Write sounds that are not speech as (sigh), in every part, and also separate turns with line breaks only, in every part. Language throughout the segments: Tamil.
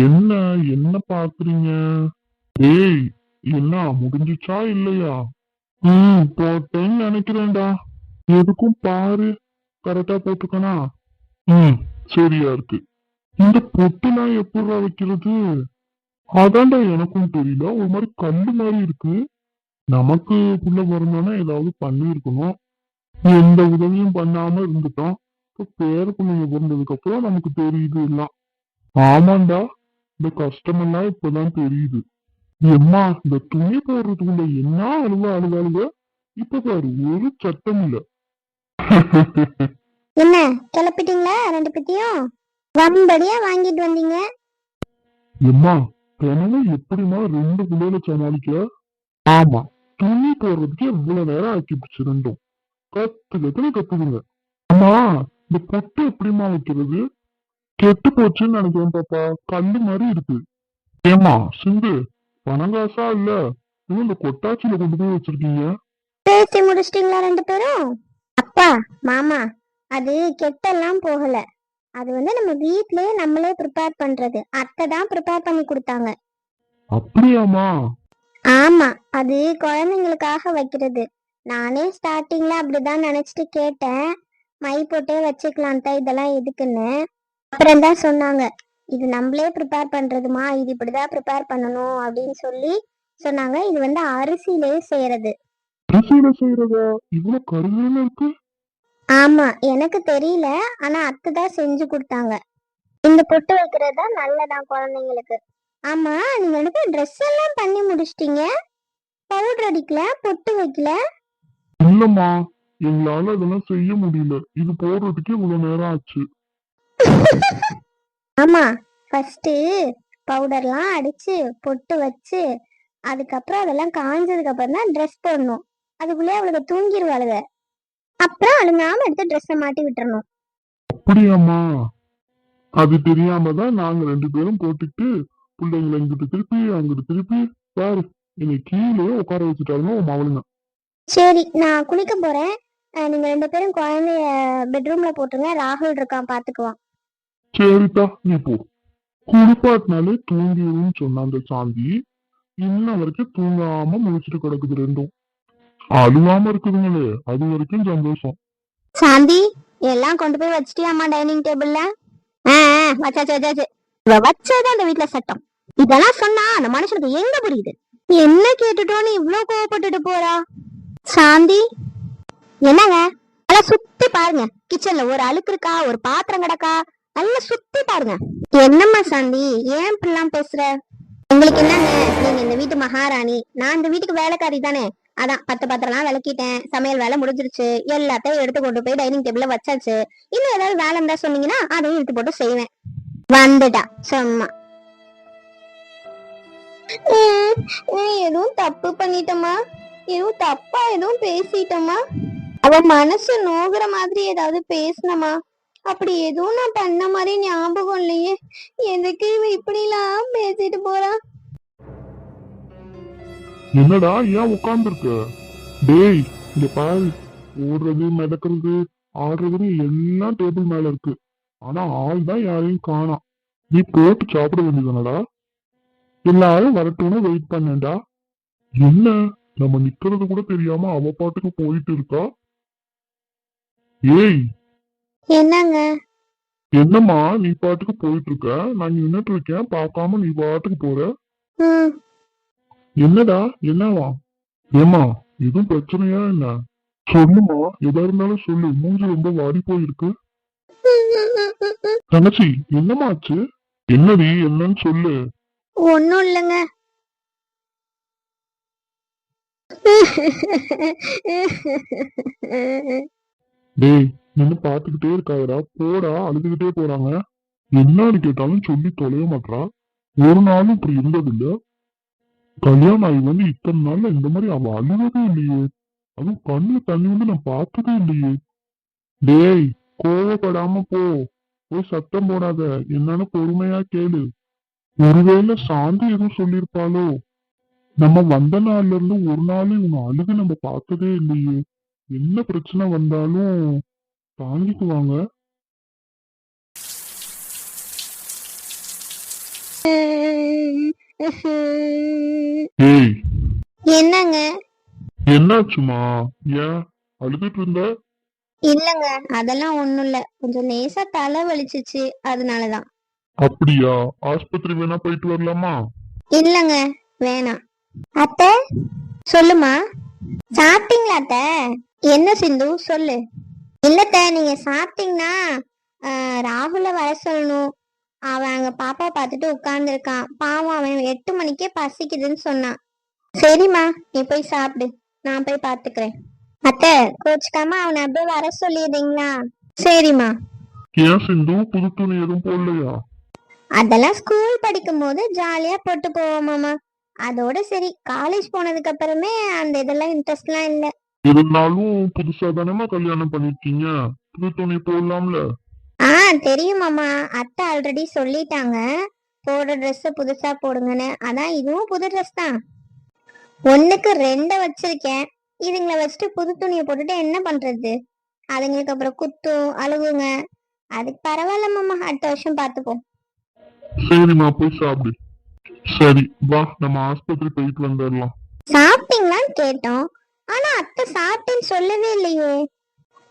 என்ன என்ன பாக்குறீங்க ஏய் என்ன முடிஞ்சுச்சா இல்லையா? ம் போட்டேன்னு நினைக்கிறேன்டா. எதுக்கும் பாரு. கரெக்டா போட்டுக்கனா? ம் சரியா இருக்கு. இந்த பொட்டுலாம் எப்படிடா வைக்கிறது? அதான்டா எனக்கும் தெரியல ஒரு மாதிரி கல்லு மாதிரி இருக்கு. நமக்கு புள்ள பிறந்தோன்னா ஏதாவது பண்ணியிருக்கணும். எந்த உதவியும் பண்ணாம இருந்துட்டோம். இப்ப பேர பிள்ளைங்க பிறந்ததுக்கு அப்புறம் நமக்கு தெரியுது எல்லாம். ஆமாண்டா. இந்த கஷ்டமெல்லாம் இப்பதான் தெரியுது. எம்மா இந்த துணி போடுறதுக்குள்ள என்ன அழுவ அழுவ அழுவ? இப்ப பாரு ஒரு சத்தம் இல்ல.
என்ன கிளப்பிட்டீங்களா ரெண்டு பேத்தையும் வம்படியா வாங்கிட்டு வந்தீங்க.
எம்மா தினமும் எப்படிம்மா ரெண்டு பிள்ளைகளை சமாளிக்க ஆமா. துணி போடுறதுக்கு எவ்வளவு நேரம் ஆக்கி பிடிச்சு ரெண்டும் கத்து கத்துன்னு கத்துதுங்க அம்மா இந்த பொட்டு எப்படிம்மா வைக்கிறது? கெட்டு போச்சுன்னு நினைக்கிறேன் பாப்பா. கல்லு மாதிரி இருக்கு. ஏமா சிந்து பணங்காசா இல்ல? இன்னும் இந்த கொட்டாச்சியில கொண்டு போய் வச்சிருக்கீங்க.
பேசி முடிச்சிட்டீங்களா ரெண்டு பேரும்? அப்பா மாமா அது கெட்டெல்லாம் போகல. அது வந்து நம்ம வீட்லயே நம்மளே ப்ரிப்பேர் பண்றது. அத்தை தான் ப்ரிப்பேர் பண்ணி கொடுத்தாங்க.
அப்படியாம்மா?
ஆமா அது குழந்தைங்களுக்காக வைக்கிறது. நானே ஸ்டார்டிங்ல அப்படிதான் நினைச்சிட்டு கேட்டேன். மை போட்டே வச்சுக்கலாம் தான் இதெல்லாம் எதுக்குன்னு. அப்புறம் தான் சொன்னாங்க. இது நம்மளே ப்ரிப்பேர் பண்றதுமா? இது இப்படிதான் ப்ரிப்பேர் பண்ணணும் அப்படின்னு சொல்லி சொன்னாங்க. இது வந்து அரிசியிலே செய்யறது.
அரிசியில செய்யறதா? இவ்வளவு கருவேல இருக்கு.
ஆமா எனக்கு தெரியல. ஆனா அத்தை தான் செஞ்சு கொடுத்தாங்க. இந்த பொட்டு வைக்கிறது தான் குழந்தைங்களுக்கு. ஆமா நீங்க எனக்கு ட்ரெஸ் எல்லாம் பண்ணி முடிச்சிட்டீங்க. பவுடர் அடிக்கல பொட்டு வைக்கல.
இல்லம்மா எங்களால அதெல்லாம் செய்ய முடியல. இது போடுறதுக்கு இவ்வளவு நேரம் ஆச்சு.
ஆமா ஃபர்ஸ்ட் பவுடர்லாம் அடிச்சு பொட்டு வச்சு அதுக்கப்புறம் அதெல்லாம் காஞ்சதுக்கு அப்புறம் தான் ட்ரெஸ் போடணும். அதுக்குள்ளே அவளுக்கு தூங்கிடுவாளுங்க அப்புறம் அழுங்காம எடுத்து ட்ரெஸ்ஸை மாட்டி விட்டுறணும்.
அப்படியாம்மா? அது தெரியாம தான் நாங்க ரெண்டு பேரும் போட்டுட்டு பிள்ளைங்களை இங்கிட்டு திருப்பி அங்கிட்டு திருப்பி பாரு என்னை கீழே உட்கார வச்சுட்டாலுங்க உன் மவளுங்க.
சரி நான் குளிக்க போறேன். நீங்க ரெண்டு பேரும் குழந்தைய பெட்ரூம்ல போட்டுருங்க. ராகுல் இருக்கான் பாத்துக்குவான்.
சரிப்பா நீ போ. குளிப்பாட்டினாலே தூங்கிடும்னு சொன்ன அந்த சாந்தி இன்ன வரைக்கும் தூங்காம முழிச்சிட்டு கிடக்குது ரெண்டும். அழுவாம இருக்குதுங்களே அது வரைக்கும் சந்தோஷம்.
சாந்தி எல்லாம் கொண்டு போய் வச்சிட்டியாமா டைனிங் டேபிள்ல வச்சாச்சு வச்சாச்சு. இவ வச்சது அந்த வீட்ல சட்டம். இதெல்லாம் சொன்னா அந்த மனுஷனுக்கு எங்க புரியுது? என்ன கேட்டுட்டோன்னு இவ்ளோ கோவப்பட்டுட்டு போறா? சாந்தி என்னங்க? அதெல்லாம் சுத்தி பாருங்க. கிச்சன்ல ஒரு அழுக்கு இருக்கா ஒரு பாத்திரம் கிடக்கா நல்லா சுத்தி பாருங்க. என்னம்மா சாந்தி ஏன் இப்படிலாம் பேசுற? உங்களுக்கு என்னங்க? நீங்க இந்த வீட்டு மகாராணி. நான் இந்த வீட்டுக்கு வேலைக்காரி தானே. அதான் பத்து பத்திரம்லாம் விளக்கிட்டேன். சமையல் வேலை முடிஞ்சிருச்சு. எல்லாத்தையும் எடுத்து கொண்டு போய் டைனிங் டேபிள்ல வச்சாச்சு. இன்னும் ஏதாவது வேலை இருந்தா சொன்னீங்கன்னா அதையும் எடுத்து போட்டு செய்வேன். வந்துட்டா. சும்மா. எதுவும் தப்பு பண்ணிட்டமா எதுவும் தப்பா எதுவும் பேசிட்டமா அவ மனசு நோகுற மாதிரி ஏதாவது பேசினமா அப்படி எதுவும் நான் பண்ண மாதிரி ஞாபகம் இல்லையே. எதுக்கு இவ இப்படிலாம் பேசிட்டு போறான்
என்னடா ஏன் உட்கார்ந்துருக்க? டேய் இங்க பாரு. ஓடுறது மிதக்கிறது ஆடுறதுன்னு எல்லாம் டேபிள் மேல இருக்கு. ஆனா ஆள் தான் யாரையும் காணாம் நீ போட்டு சாப்பிட வேண்டியதுனடா எல்லாரும் வரட்டும்னு வெயிட் பண்ணேன்டா. என்ன? நம்ம நிக்கிறது கூட தெரியாம அவ பாட்டுக்கு போயிட்டு இருக்கா? ஏய்
என்னங்க?
என்னம்மா நீ பாட்டுக்கு போயிட்டு இருக்க நான் நின்னுட்டு இருக்கேன் பார்க்காம நீ பாட்டுக்கு போற.
ம்.
என்னடா? என்னவா? ஏமா எதுவும் பிரச்சனையா என்ன? சொல்லுமா எதா இருந்தாலும் சொல்லு. மூஞ்சி ரொம்ப வாடி போயிருக்கு. தங்கச்சி என்னமாச்சு என்னடி? என்னன்னு சொல்லு.
ஒன்னும் இல்லைங்க. (laughs)
டேய் நின்னு பாத்துக்கிட்டே இருக்காதடா. போடா அழுதுகிட்டே போறாங்க. என்னன்னு கேட்டாலும் சொல்லி தொலைய மாட்றா. ஒரு நாளும் இப்படி இருந்ததில்ல. கல்யாணம் ஆகி வந்து இத்தனை நாள்ல இந்த மாதிரி அவ அழுவதே இல்லையே. அதுவும் கண்ணு தண்ணி வந்து நான் பார்த்ததே இல்லையே. டேய் கோவப்படாம போ. போய் சத்தம் போடாத. என்னன்னு பொறுமையா கேளு. ஒருவேளை சாந்தி எதுவும் சொல்லியிருப்பாளோ? நம்ம வந்த நாள்ல இருந்து ஒரு நாள் இவங்க அழுது நம்ம பார்த்ததே இல்லையே. என்ன பிரச்சனை வந்தாலும் தாங்கிக்குவாங்க. ஏய்
என்னங்க?
என்னாச்சுமா? ஏன் அழுதுட்டு இருந்த
இல்லங்க அதெல்லாம் ஒண்ணும் இல்ல. கொஞ்சம் லேசா தலை வலிச்சுச்சு. அதனாலதான்.
அப்படியா? ஆஸ்பத்திரி வேணா போயிட்டு வரலாமா?
இல்லங்க வேணாம். அத்தை சொல்லுமா? சாப்பிட்டீங்களா அத்தை? என்ன சிந்து? சொல்லு. இல்லத்த நீங்க சாப்பிட்டீங்கன்னா ராகுல வர சொல்லணும். அவன் அங்க பாப்பா பார்த்துட்டு உட்கார்ந்துருக்கான். பாவம் அவன் எட்டு மணிக்கே பசிக்குதுன்னு சொன்னான். சரிம்மா நீ போய் சாப்பிடு. நான் போய் பாத்துக்கிறேன் அத்தை கோச்சுக்காம அவனை அப்படியே வர சொல்லிடுறீங்களா? சரிம்மா.
ஏன் சிந்து? புது துணி எதுவும் போடலையா?
அதெல்லாம் ஸ்கூல் படிக்கும் போது ஜாலியா போட்டு போவோமாமா அதோட சரி காலேஜ் போனதுக்கு அப்புறமே அந்த இதெல்லாம் இன்ட்ரெஸ்ட்லாம் இல்ல.
இருந்தாலும் புதுசா தானேமா கல்யாணம் பண்ணிருக்கீங்க? புது துணி போடலாம்ல.
ஆ தெரியுமாமா அத்தை ஆல்ரெடி சொல்லிட்டாங்க. போடுற ட்ரெஸ் புதுசா போடுங்கன்னு. அதான் இதுவும் புது ட்ரெஸ் தான். ஒண்ணுக்கு ரெண்ட வச்சிருக்கேன். இதுங்களை வச்சுட்டு புது துணியை போட்டுட்டு என்ன பண்றது? அதுங்களுக்கு அப்புறம் குத்தும் அழுகுங்க. அதுக்கு பரவாயில்ல மாமா. அடுத்த வருஷம் பார்த்துப்போம்.
சரிம்மா போய் சாப்பிடு. சரி வா. நம்ம ஆஸ்பத்திரி போயிட்டு வந்துடலாம்.
சாப்பிட்டீங்களான்னு கேட்டோம். ஆனா அத்தை சாப்பிட்டேன்னு சொல்லவே இல்லையே.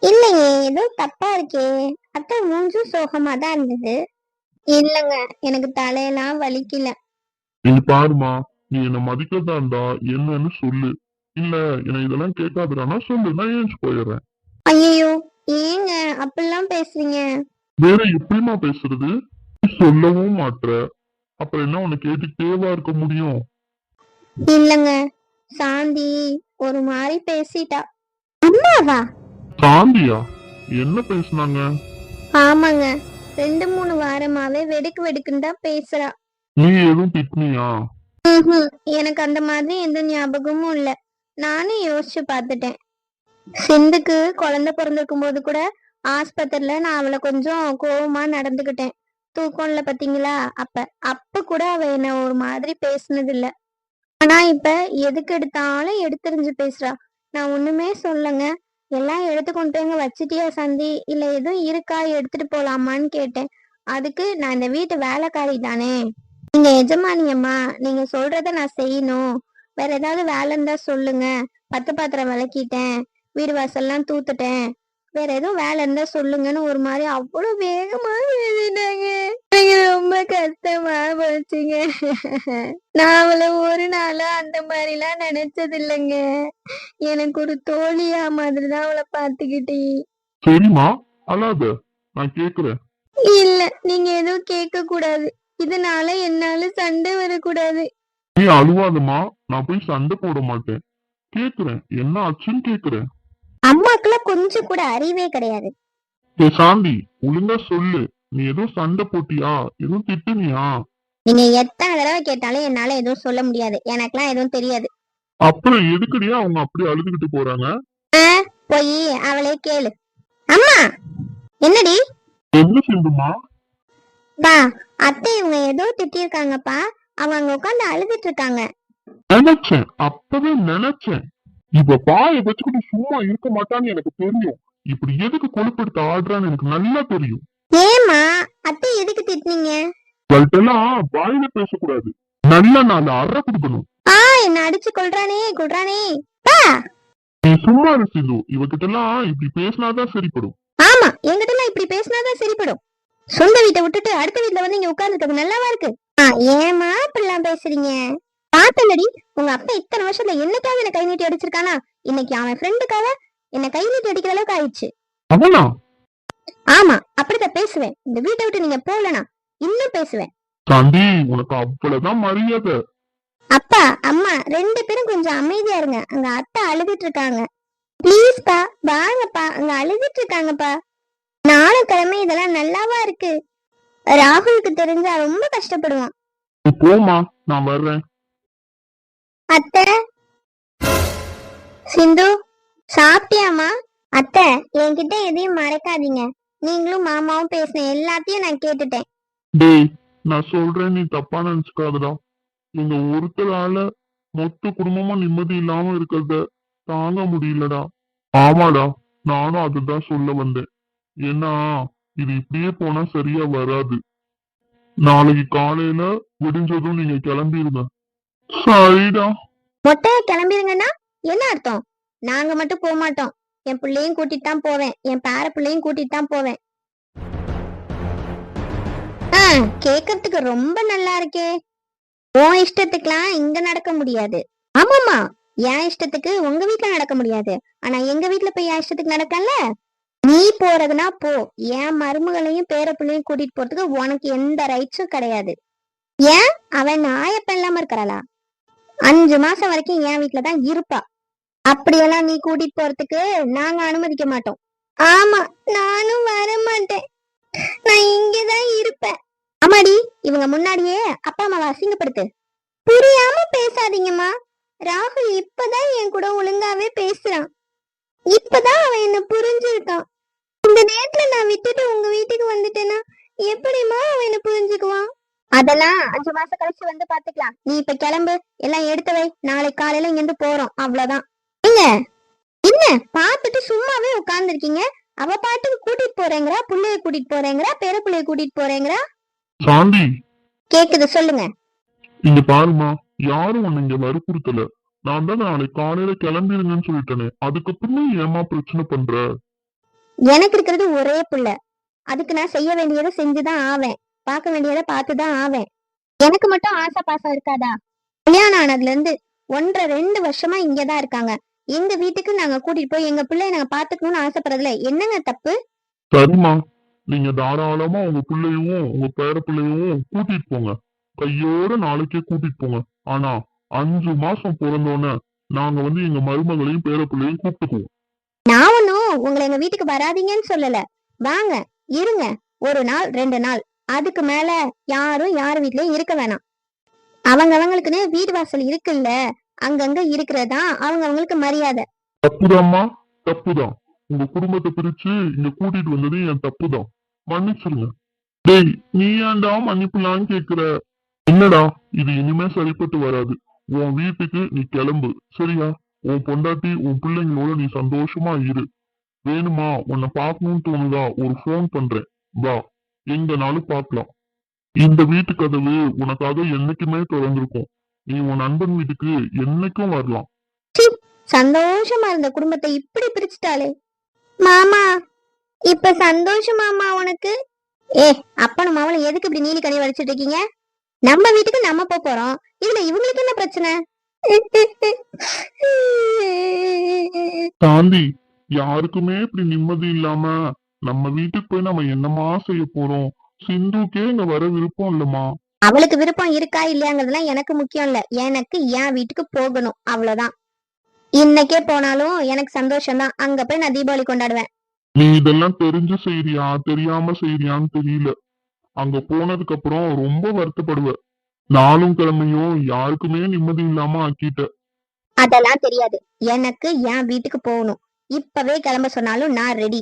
இல்லையே ஏதோ தப்பா இருக்கே. அத்தை மூஞ்சும் சோகமா தான் இருந்தது. இல்லங்க எனக்கு தலையெல்லாம் வலிக்கல.
இங்க பாருமா நீ என்ன மதிக்கிறதா இருந்தா என்னன்னு சொல்லு. இல்ல என்ன இதெல்லாம் கேட்காதுடானா சொல்லு நான் ஏஞ்சி போயிடுறேன்.
ஐயோ ஏங்க அப்படிலாம் பேசுறீங்க?
வேற எப்படிமா பேசுறது? நீ சொல்லவும் மாட்ற. அப்புறம் என்ன உன்னை கேட்டுக்கிட்டேவா இருக்க முடியும்?
இல்லங்க சாந்தி. ஒரு மாதிரி பேசிட்டா. அம்மாவா?
சாந்தியா என்ன பேசுனாங்க?
ஆமாங்க ரெண்டு மூணு வாரமாவே வெடுக்கு வெடுக்குன்னு தான் பேசுறா.
நீ எதுவும் திட்டினியா.
எனக்கு அந்த மாதிரி எந்த ஞாபகமும் இல்ல. நானும் யோசிச்சு பார்த்துட்டேன். சிந்துக்கு குழந்தை பிறந்திருக்கும் போது கூட ஆஸ்பத்திரியில நான் அவளை கொஞ்சம் கோவமா நடந்துக்கிட்டேன். தூக்கம்ல பாத்தீங்களா? அப்ப அப்ப கூட அவ என்ன ஒரு மாதிரி பேசுனது இல்ல ஆனா இப்ப எதுக்கு எடுத்தாலும் எடுத்தெறிஞ்சு பேசுறா. நான் ஒண்ணுமே சொல்லுங்க. எல்லாம் எடுத்து கொண்டு போய் வச்சுட்டியா சந்தி? இல்ல எதுவும் இருக்கா? எடுத்துட்டு போலாமான்னு கேட்டேன். அதுக்கு நான் இந்த வீட்டு வேலைக்காரி தானே. நீங்க எஜமானியம்மா. நீங்க சொல்றத நான் செய்யணும். வேற ஏதாவது வேலை இருந்தா சொல்லுங்க. பத்து பாத்திரம் விளக்கிட்டேன். வீடு வாசல்லாம் தூத்துட்டேன். வேற எதுவும் வேலை இருந்தா சொல்லுங்கன்னு ஒரு மாதிரி அவ்வளவு வேகமா எழுதிட்டாங்க. கஷ்டமா போச்சுங்க. நான் அவளை ஒரு நாளும் அந்த மாதிரி எல்லாம் நினைச்சது இல்லைங்க எனக்கு ஒரு தோழியா மாதிரி தான் அவளை பாத்துக்கிட்டேன்
சரிம்மா அழாத. நான் கேக்குறேன்.
இல்ல நீங்க எதுவும் கேட்க கூடாது இதனால என்னால சண்டை வரக்கூடாது.
நீ அழுவாதம்மா. நான் போய் சண்டை போட மாட்டேன். கேக்குறேன். என்ன ஆச்சுன்னு கேக்குறேன்.
அம்மாக்கெல்லாம் கொஞ்சம் கூட அறிவே கிடையாது.
ஏ சாந்தி ஒழுங்கா சொல்லு. நீ எதுவும் சண்டை போட்டியா? எதுவும் திட்டுனியா?
நீங்க எத்தனை தடவை கேட்டாலும் என்னால எதுவும் சொல்ல முடியாது. எனக்கெல்லாம் எதுவும் தெரியாது.
அப்புறம் எதுக்குடியா அவங்க அப்படி அழுதுகிட்டு போறாங்க?
போய் அவளே கேளு. அம்மா என்னடி?
என்ன சிந்துமா
பா அத்தை இவங்க ஏதோ திட்டிருக்காங்கப்பா அவங்க அங்க உட்காந்து அழுதுட்டு இருக்காங்க
நினைச்சேன் அப்பவே நினைச்சேன். இவ பாய வச்சுக்கிட்டு சும்மா இருக்க மாட்டான்னு எனக்கு தெரியும். இப்படி எதுக்கு கொழுப்படுத்த ஆடுறான்னு எனக்கு நல்லா தெரியும்.
ஏமா அத்தை எதுக்கு திட்டினீங்க?
இவள்கிட்டலாம் வாயில பேசக்கூடாது. நல்ல நாள் அற கொடுக்கணும்.
ஆ என்ன அடிச்சு கொள்றானே கொள்றானே பா.
நீ சும்மா இரு சிந்து. இவகிட்ட எல்லாம் இப்படி பேசினாதான் சரிப்படும்.
ஆமா என்கிட்ட எல்லாம் இப்படி பேசினாதான் சரிப்படும். சொந்த வீட்டை விட்டுட்டு அடுத்த வீட்ல வந்து இங்க உட்கார்ந்துருக்கிறது நல்லாவா இருக்கு? ஆ, ஏம்மா இப்படிலாம் பேசுறீங்க? பார்த்தல்லடி உங்க அப்பா இத்தனை வருஷத்துல என்னைக்காவது என்ன கை நீட்டி அடிச்சிருக்கானா? இன்னைக்கு அவன் ஃப்ரெண்டுக்காக என்ன கை நீட்டி அடிக்கிற அளவுக்கு ஆயிடுச்சு.
அவனா?
ஆமா அப்படித்தான் பேசுவேன். இந்த வீட்டை விட்டு நீங்க போகலனா இன்னும் பேசுவேன்.
சாந்தி உனக்கு அவ்வளவுதான் மரியாதை.
அப்பா அம்மா ரெண்டு பேரும் கொஞ்சம் அமைதியா இருங்க. அங்க அத்தை அழுதுட்டு இருக்காங்க. ப்ளீஸ்ப்பா வாங்கப்பா. அங்க அழுதுட்டு இருக்காங்கப்பா. நாளும் கிழமை இதெல்லாம் நல்லாவா இருக்கு? ராகுலுக்கு தெரிஞ்சா ரொம்ப கஷ்டப்படுவான்.
போமா நான் வர்றேன்.
அத்தை? சிந்து சாப்பிட்டியாமா அத்தை என்கிட்ட எதையும் மறைக்காதீங்க. நீங்களும் மாமாவும் பேசின எல்லாத்தையும் நான் கேட்டுட்டேன்.
டேய் நான் சொல்றேன் நீ தப்பா நினைச்சுக்காதடா. எங்க ஒருத்தரால மொத்த குடும்பமா நிம்மதி இல்லாம இருக்கிறத தாங்க முடியலடா. ஆமாடா நானும் அதுதான் சொல்ல வந்தேன். ஏன்னா இது இப்படியே போனா சரியா வராது. நாளைக்கு காலையில விடிஞ்சதும் நீங்க கிளம்பிருங்க. சரிடா.
மொட்டையா கிளம்பிருங்கன்னா என்ன அர்த்தம்? நாங்க மட்டும் போக மாட்டோம் என் பிள்ளையும் கூட்டிட்டு தான் போவேன். என் பேர பிள்ளையும் கூட்டிட்டு தான் போவேன். ஆ கேக்குறதுக்கு ரொம்ப நல்லா இருக்கே. உன் இஷ்டத்துக்குலாம் இங்க நடக்க முடியாது. ஆமாமா என் இஷ்டத்துக்கு உங்க வீட்டுல நடக்க முடியாது. ஆனா எங்க வீட்டுல போய் என் இஷ்டத்துக்கு நடக்கல? நீ போறதுனா போ. என் மருமகளையும் பேர பிள்ளையும் கூட்டிட்டு போறதுக்கு உனக்கு எந்த ரைட்ஸும் கிடையாது. ஏன்? அவன் நாயப்ப இல்லாம இருக்கிறாளா? அஞ்சு மாசம் வரைக்கும் என் வீட்டுலதான் தான் இருப்பா. அப்படியெல்லாம் நீ கூட்டிட்டு போறதுக்கு நாங்க அனுமதிக்க மாட்டோம். ஆமா நானும் வர மாட்டேன். நான் இங்கதான் இருப்பேன். ஆமாடி இவங்க முன்னாடியே அப்பா அம்மாவை அசிங்கப்படுத்து. புரியாம பேசாதீங்கம்மா. ராகுல் இப்பதான் என் கூட ஒழுங்காவே பேசுறான். இப்பதான் அவன் என்ன புரிஞ்சிருக்கான். இந்த நேரத்துல நான் விட்டுட்டு உங்க வீட்டுக்கு வந்துட்டேன்னா எப்படிம்மா அவன் என்ன புரிஞ்சுக்குவான்? அதெல்லாம் அஞ்சு மாசம் கழிச்சு வந்து பாத்துக்கலாம். நீ இப்ப கிளம்பு எல்லாம் எடுத்து வை. நாளைக்கு காலையில இங்க இருந்து போறோம். அவ்வளவுதான். நீங்க என்ன? பாத்துட்டு சும்மாவே உட்கார்ந்துருக்கீங்க. அவ பாட்டுக்கு கூட்டிட்டு போறேங்கிறா புள்ளைய கூட்டிட்டு போறேங்கிறா பேர புள்ளைய கூட்டிட்டு போறேங்கிறா?
சாந்தி
கேக்குது சொல்லுங்க.
இங்க பாருமா யாரும் உன்னை இங்க வற்புறுத்தல. நான் தான் நாளைக்கு காலையில கிளம்பிருங்கன்னு சொல்லிட்டேனே. அதுக்கப்புறமே ஏமா பிரச்சனை பண்ற?
எனக்கு இருக்கிறது ஒரே புள்ள. அதுக்கு நான் செய்ய வேண்டியதை செஞ்சுதான் ஆவேன். பார்க்க வேண்டியதை பார்த்துதான் ஆவேன். எனக்கு மட்டும் ஆசை பாசம் இருக்காதா? கல்யாணம் ஆனதுல இருந்து ஒன்றரை ரெண்டு வருஷமா இங்கதான் இருக்காங்க. எங்க வீட்டுக்கு நாங்க கூட்டிட்டு போய் எங்க பிள்ளைய நாங்க பாத்துக்கணும்னு ஆசைப்படுறதுல என்னங்க தப்பு?
சரிம்மா. நீங்க தாராளமா உங்க பிள்ளையும் உங்க பேர பிள்ளையும் கூட்டிட்டு போங்க. கையோட நாளைக்கே கூட்டிட்டு போங்க. ஆனா அஞ்சு மாசம் பிறந்தோன்னே நாங்க வந்து எங்க மருமகளையும் பேர பிள்ளையும் கூப்பிட்டுக்குவோம்.
நான் ஒன்னும் உங்களை எங்க வீட்டுக்கு வராதீங்கன்னு சொல்லல. வாங்க இருங்க. ஒரு நாள் ரெண்டு நாள். அதுக்கு மேல யாரும் யார் வீட்லயும் இருக்க வேணாம். அவங்க அவங்களுக்குன்னு வீடு வாசல் இருக்குல்ல. அங்கங்க இருக்கிறதா அவங்க அவங்களுக்கு மரியாதை.
தப்புதாம்மா? தப்புதான். உங்க குடும்பத்தை பிரிச்சு இங்க கூட்டிட்டு வந்தது என் தப்புதான். மன்னிச்சிருங்க. டேய் நீ ஏன்டா மன்னிப்புலான்னு கேக்குற? என்னடா? இது இனிமே சரிப்பட்டு வராது. உன் வீட்டுக்கு நீ கிளம்பு. சரியா? உன் பொண்டாட்டி உன் பிள்ளைங்களோட நீ சந்தோஷமா இரு. வேணுமா? உன்னை பார்க்கணும்னு தோணுதா? ஒரு ஃபோன் பண்றேன். வா. எங்கனாலும் பார்க்கலாம். இந்த வீட்டு கதவு உனக்காக என்னைக்குமே திறந்திருக்கும். நீ உன் நண்பன் வீட்டுக்கு என்னைக்கும் வரலாம்.
சந்தோஷமா இருந்த குடும்பத்தை இப்படி பிரிச்சுட்டாளே. மாமா இப்ப சந்தோஷமாமா உனக்கு? ஏ அப்பனும் மாவளும் எதுக்கு இப்படி நீலி கனி வடிச்சிட்டு இருக்கீங்க? நம்ம வீட்டுக்கு நம்ம போப் போறோம். இதுல இவங்களுக்கு என்ன பிரச்சனை?
சாந்தி யாருக்குமே இப்படி நிம்மதி இல்லாம நம்ம வீட்டுக்கு போய் நம்ம என்னமா செய்ய போறோம்? சிந்துக்கே இங்க வர விருப்பம் இல்லம்மா.
அவளுக்கு விருப்பம் இருக்கா இல்லையாங்கிறதுலாம் எனக்கு முக்கியம் இல்ல. எனக்கு என் வீட்டுக்கு போகணும். அவ்வளவுதான். இன்னைக்கே போனாலும் எனக்கு சந்தோஷம் தான் அங்க போய் நான் தீபாவளி கொண்டாடுவேன்.
நீ இதெல்லாம் தெரிஞ்சு செய்றியா? தெரியாம செய்றியான்னு தெரியல. அங்க போனதுக்கு அப்புறம் ரொம்ப வருத்தப்படுவ. நாளும் கிழமையும் யாருக்குமே நிம்மதி இல்லாம ஆக்கிட்ட.
அதெல்லாம் தெரியாது. எனக்கு என் வீட்டுக்கு போகணும். இப்பவே கிளம்ப சொன்னாலும் நான் ரெடி